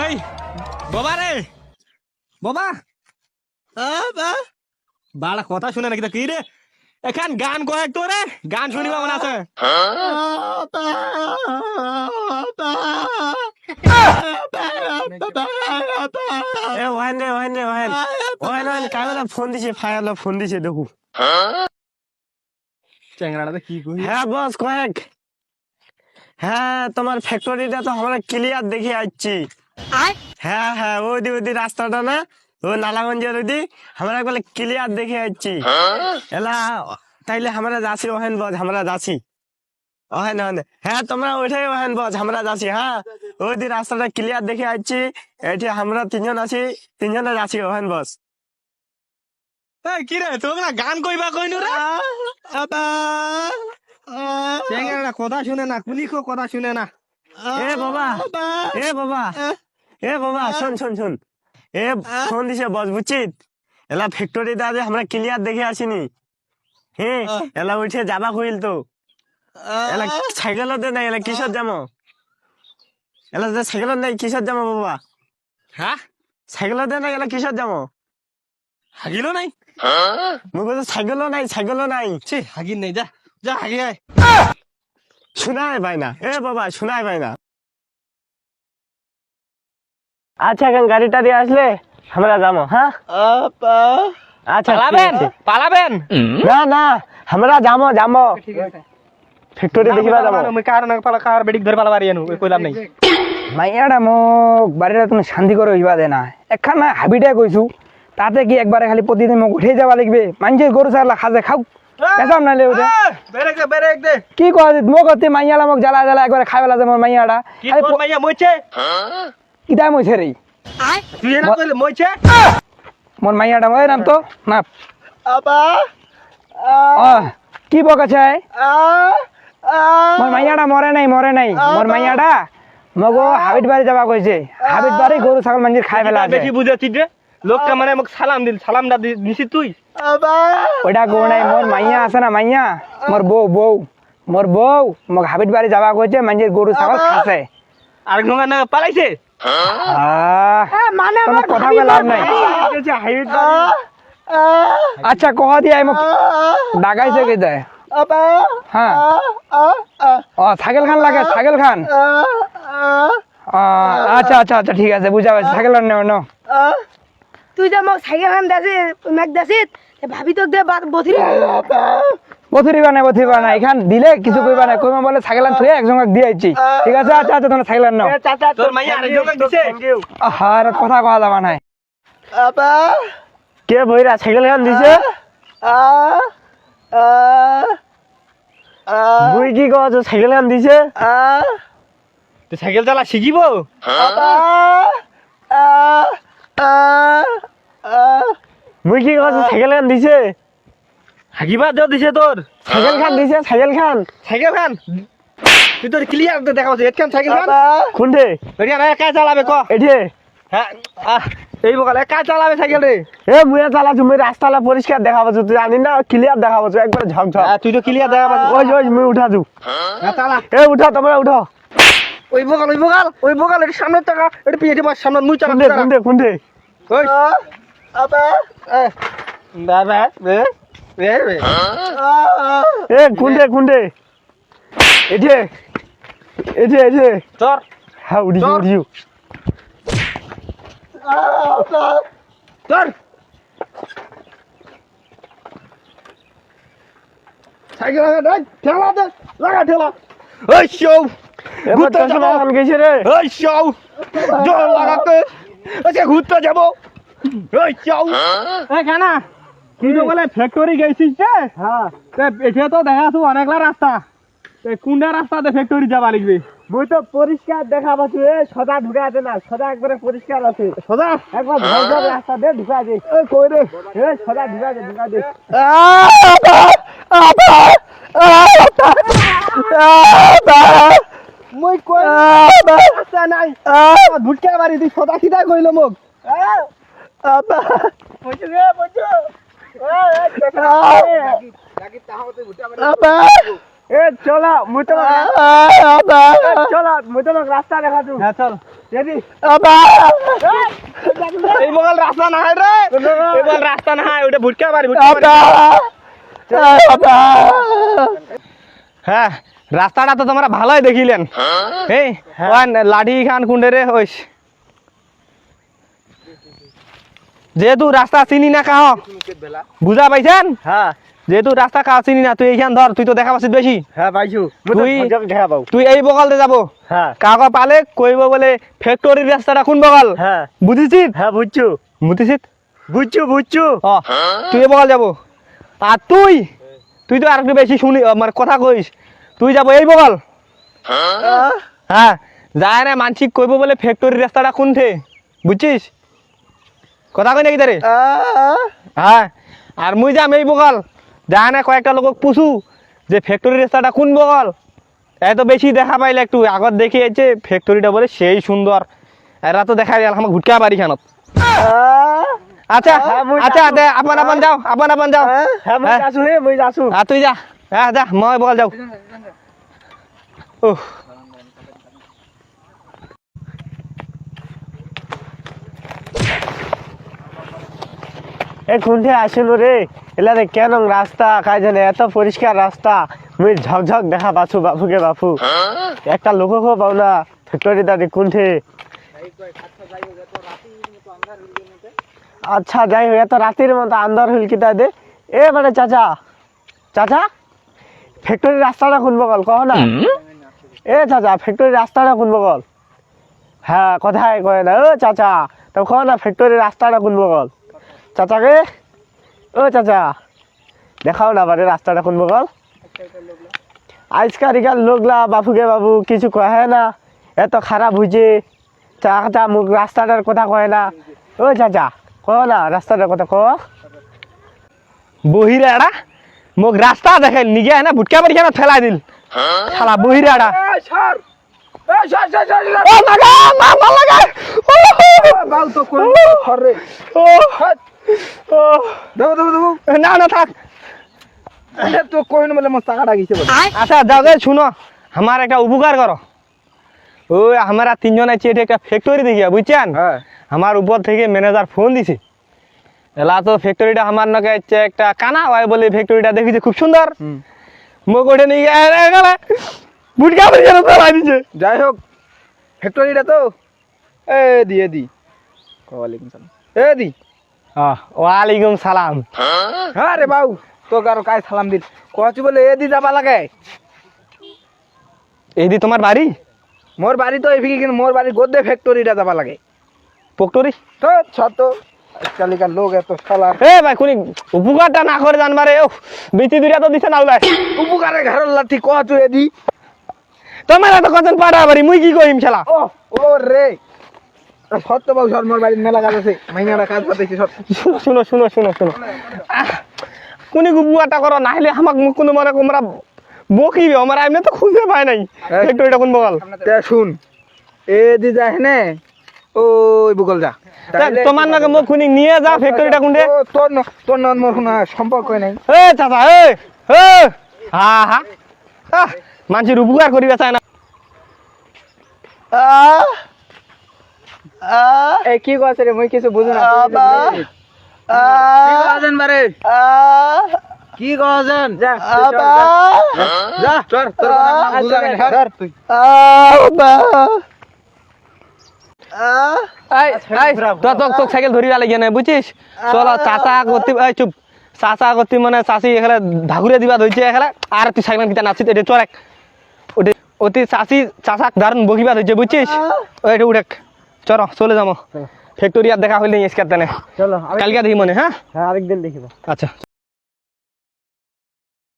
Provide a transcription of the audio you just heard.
ওই বাবা রে। বাবা বাড়া কথা শুনে নাকি তো কি রে? এখান গান কয়েক তো রে গান শুনিবা মনে আছে। এ ওহেন রে ওহেন রে ওহেন। ওহেন ওহেন কাগজ ফোন দিছে ফায়ার ফোন দিছে দেখু। চ্যাংরাটা কি কই হ্যাঁ বস কয়েক। হ্যাঁ তোমার ফ্যাক্টরিটা তো আমরা ক্লিয়ার দেখে আসছি। হ্যাঁ হ্যাঁ ওদি ওদি রাস্তাটা না? ও নালাগঞ্জের ওদি আমরা একবার ক্লিয়ার দেখে আসছি। এলা তাইলে আমরা যাচ্ছি ওহেন বস আমরা যাচ্ছি। ওহেন ওহেন। হ্যাঁ তোমরা ওইটাই ওহেন বস আমরা যাচ্ছি হ্যাঁ? ওদি রাস্তাটা ক্লিয়ার দেখে আসছি এটি আমরা তিনজন আছি তিনজনে যাচ্ছি ওহেন বস কি রে তোমরা গান কইবা কইনু রে? কথা শুনে না কুলিখো কথা শুনে না। এ বাবা এ বাবা এ বাবা শোন শোন শোন। এ ফোন দিছে বস বুঝছিস? এলা ফ্যাক্টরি দাদে আমরা ক্লিয়ার দেখে আসিনি। হ্যাঁ এলা উঠে যাবা কইল তো। এলা সাইকেল দে নাই এলা কিসত যামো? এলা যে সাইকেল নাই কিসত যামো বাবা? হ্যাঁ সাইকেল দে নাই এলা কিসত যামো? হাগিলো নাই? মই কৈছো সাইকেল নাই সাইকেল নাই। ছি হাগিন নাই যা। যা আয়। পাই না এ বাবা পাই না আচ্ছা এখন গাড়িটা দিয়ে আসলে আমরা যাব হ্যাঁ? আচ্ছা পালাবেন পালাবেন। না না আমরা যাব যাব। ফ্যাক্টরি দেখিবা যাব আমি কার না পালা কার বেডিক ধরে পালাবার ইয়ানু কইলাম নাই। মাইয়াটা মোক বাড়িটা তুমি শান্তি করে হইবা দে না। একখানা হাবিটাই কইছো তাতে কি একবারে খালি প্রতিদিন মোক উঠে যাবা লাগবে? মানুষের গরু ছাগলা খাজে খাও পেছাম নালে ওটা বেরেক দে বেরেক দে। কি কয় মোক অতি মাইয়ালা মোক জ্বালা জ্বালা একবারে খাই পেলা মোর মাইয়াটা। কি তোর মাইয়া মইছে কিতাই মইছে রে তুই না কইলে মইছে মোর মাইয়াটা মই নাম তো না ও কি বকাছে মোর মাইয়াটা মরে নাই মরে নাই। মোর মাইয়াটা মগো হাবিট বাড়ি যাবা কইছে হাবিট বাড়ি গরু ছাগল মানুষের খাই ফেলা আছে বেশি বুঝাছিস রে লোকটা মানে মোক সালাম দিল সালামটা দি- দিছি তুই। ওইটা গো নাই মোর মাইয়া আছে না মাইয়া মোর বউ বউ মোর বউ মোক হাবিট বাড়ি যাবা কইছে মানুষের গরু ছাগল খাসে আর ঘোঙা না পালাইছে? আহ, কোনো কথা কই লাভ নাই। আচ্ছা কহ দিয়ে মোক ডাকাইছে কে যায় হ্যাঁ ও ছাগল খান লাগে ছাগল খান। আচ্ছা আচ্ছা আচ্ছা ঠিক আছে বুঝা পাইছি। ছাগল খান নেও ন। তুই যে মোক চাইকেল খান দাসি মেঘ দাসিত ভাবি তোক দে বাত বথি বথুরিবা নাই বথুরিবা নাই? এখান দিলে কিছু কইবা নাই। কইবা বলে ছাগল থুয়ে একজনক দিয়ে আইছি। ঠিক আছে আচ্ছা আচ্ছা তোমরা ছাগল নাও তোর মাইয়া আরেকজন দিছে। আহার কথা কওয়া যাবা নাই। কে বইরা সাইকেল খান দিছে? বুই কি কছ সাইকেল খান দিছে? তুই সাইকেল চালা শিখিব মুই কি কছ সাইকেল খান দিছে? হাগিবা দেও দিছে তোর সাইকেল খান দিছে সাইকেল খান। সাইকেল খান। তুই তোর ক্লিয়ার দেখা পাচ্ছ এটখান সাইকেল খান। কোনটে ওইটা না একা চালাবে ক। এঠে হ্যাঁ আহ, এই বকাল একা চালাবে সাইকেল রে এ মুয়া চালা তুমি রাস্তালা পরিষ্কার দেখা পাচ্ছ তুই জানি না ক্লিয়ার দেখা পাচ্ছ একবার ঝকঝক। হ্যাঁ, তুই তো ক্লিয়ার দেখা পাচ্ছ ওই ওই মুই উঠা দু হ্যাঁ, চালা এ উঠা তোমরা উঠো। ওই বকাল ওই বকাল ওই বকাল এটা সামনের টাকা এটা পিছে মাস সামনে মুই চালা কোনটে কোনটে কোনটে ওই। এ, বাবা এ, এ, এ। এ কোনটে কোনটে এঠে এঠে এঠে চর। হ্যাঁ উড়িছু চল। উড়িছু চর। সাইকেল লাগা দে ঠেলা দে লাগা ঠেলা। ওই শো ঘুরতে যাব গেছে রে ওই শো জল লাগাতে আজকে ঘুরতে যাব ওই শো এই খানা তুই তো বলে ফ্যাক্টরি গেছিস যে হ্যাঁ এটা তো দেখা আছো অনেকলা রাস্তা তে কোনটা রাস্তাতে ফ্যাক্টরি যাবা লাগবে মুই তো পরিষ্কার দেখা পাচ্ছি এ সদা ঢুকা আছে না সদা একবারে পরিষ্কার আছে সোজা একবার ভরসা রাস্তা দে ঢুকা দে ওই কই রে এ সদা ঢুকা দে ঢুকা দে মই কই রাস্তা নাই। ভুটকা মারি তুই সোজা সিধা কইলো মোক। এ চলা মুই তো চলা মুই তো রাস্তা দেখা দু হ্যাঁ চল। এই বগল রাস্তা না রে এই বগল রাস্তা না ওটা ভুটকা বাড়ি ভুটকা বাড়ি হ্যাঁ রাস্তাটা তো তোমরা ভালোই দেখিলেন। এই লাঠি খান কুন্ডে রে ওইস। যেহেতু রাস্তা চিনি না কাহ বুঝা পাইছেন? হ্যাঁ। যেহেতু রাস্তা কাহ চিনি না তুই এইখান ধর তুই তো দেখা পাচ্ছিস বেশি। হ্যাঁ পাইছো। তুই- দেখা পাও। তুই এই বগলতে যাব। হ্যাঁ। কাকা পালে কইব বলে ফ্যাক্টরির রাস্তাটা কোন বগল? হ্যাঁ। বুঝেছিস হ্যাঁ বুঝছ। বুঝেছিস বুঝছ বুঝছ। ও তুই এই বগল যাব। আর তুই? তুই তো আর একটু বেশি শুনি আমার কথা কইস। তুই যাব এই বগল হ্যাঁ? যায় না মানসিক কইব বলে ফ্যাক্টরির রাস্তাটা কোনঠে বুঝছিস? কথা কই নাকি তারে? হ্যাঁ আর মুই যাম এই বগল। যায় না কয়েকটা লোক পুষু যে ফ্যাক্টরির রাস্তাটা কোন বগল। এত বেশি দেখা পাইলে একটু আগত দেখে যে ফ্যাক্টরিটা বলে সেই সুন্দর। এরা তো দেখা গেল আমার ঘুটকা বাড়ি খানত। আচ্ছা হ্যাঁ, আচ্ছা। দে আপন আপন যাও আপন আপন যাও। হ্যাঁ মুই হ্যাঁ। তুই যা। হ্যাঁ যা মই বল যাও। উহ এ কোনঠে আসলো রে। এলারে কেন রাস্তা কাজ জানে? এত পরিষ্কার রাস্তা। মুই ঝকঝক দেখা পাছু বাপুকে বাপু। একটা লোকও পাও না ফ্যাক্টরি দাদি কোনঠে আচ্ছা যাই হোক, এত রাতের মতো আন্দার হইল কি দাদে এ মানে চাচা চাচা ফ্যাক্টরি রাস্তাটা কোন বগল কহ না এ চাচা ফ্যাক্টরি রাস্তাটা কোন বগল হ্যাঁ কথাই কয় না ও চাচা, তো কহ না ফ্যাক্টরি রাস্তাটা কোন বগল চাচাকে ও চাচা, দেখাও না বারে রাস্তাটা কোন বগল আজকালকার লোকলা বাপুকে বাবু কিছু কহে না। এত খারাপ হয়েছে চাচা, মুখ রাস্তাটার কথা কয় না। ও চাচা কহ না, রাস্তাটার কথা কহ বহিরাড়া মোক রাস্তা দেখে নিগে না বাড়ি খানত ফেলাই দিল? শালা বহিরাড়া না না থাক। তো কইন বলে মস্ত আচ্ছা যাও শুনো। আমার একটা উপকার করো। ওই আমরা তিনজন আছি এটা একটা ফ্যাক্টরি দেখিয়া বুঝছেন? হ্যাঁ। আমার উপর থেকে ম্যানেজার ফোন দিছে। এলা তো ফ্যাক্টরিটা আমার নাকি একটা কানা হয় বলে ফ্যাক্টরিটা দেখেছি খুব সুন্দর। ওঠে নিয়ে গেলে বুটকা খানত ফেলাই দিছে। যাই হোক ফ্যাক্টরিটা তো। এ দি এ দি। ওয়ালাইকুম সালাম। এ দি। ওয়ালাইকুম সালাম। হ্যাঁ রে বাউ তো কারও কায় সালাম দিল। কচি বলে এ দি যাবা লাগে। এই দি তোমার বাড়ি? মোর বাড়ি তো এদিকে কিন্তু মোর বাড়ি গোদে ফ্যাক্টরিটা যাবা লাগে। ফ্যাক্টরি তো ছত আজকালিকার লোক এত সালার এ ভাই কোনি উপকারটা না করে জানবারে ও বিচি দুরিয়া তো দিছে না ভাই। উপকারে ঘরের লাঠি কচু এ দি তোমার এত কজন পাড়া বাড়ি মুই কি কইম শালা? ও ও রে। সত্য বাবু সর মোর বাড়ির মেলা কাজ আছে মাইনারা কাজ পাতেছি সব শুনো শুনো শুনো শুনো কোনি উপকারটা করো না হলে আমাক কোনো মানে তোমরা বকিবে। আমার এমনি তো খুঁজে পাই নাই। এই। ফ্যাক্টরিটা কোন বগাল তে শুন। এ দি যায় হেনে ওই বুকল যা। তোমার নাকি মুখ খুনি নিয়ে যা ফ্যাক্টরিটা কোনটে তোর তোর নন মোর কোনো সম্পর্ক নাই। এ চাচা এ এ। হা হা। আহ, মানুষের উপকার করিবে চায় না। এ কি কইছে রে মই কিছু বুঝু না কি কইছেন বারে? কি কইছেন যা যা। চল তোর বুঝা গেল ধর তুই। সাইকেল চল চাচা এই চুপ। চাচা গতি মানে এখানে দিবা ধইছে এখানে আর তুই সাইকেল কিটা নাচিত এটা চল ওটি অতি চাচি চাচাক দারুণ বকিবা ধইছে বুঝছিস ওই এটা উঠেক। চল চলে যাব ফ্যাক্টরি আর দেখা হইলে ইসকার তেনে কালকে দেখি মনে হ্যাঁ হ্যাঁ আরেকদিন দেখিব। আচ্ছা।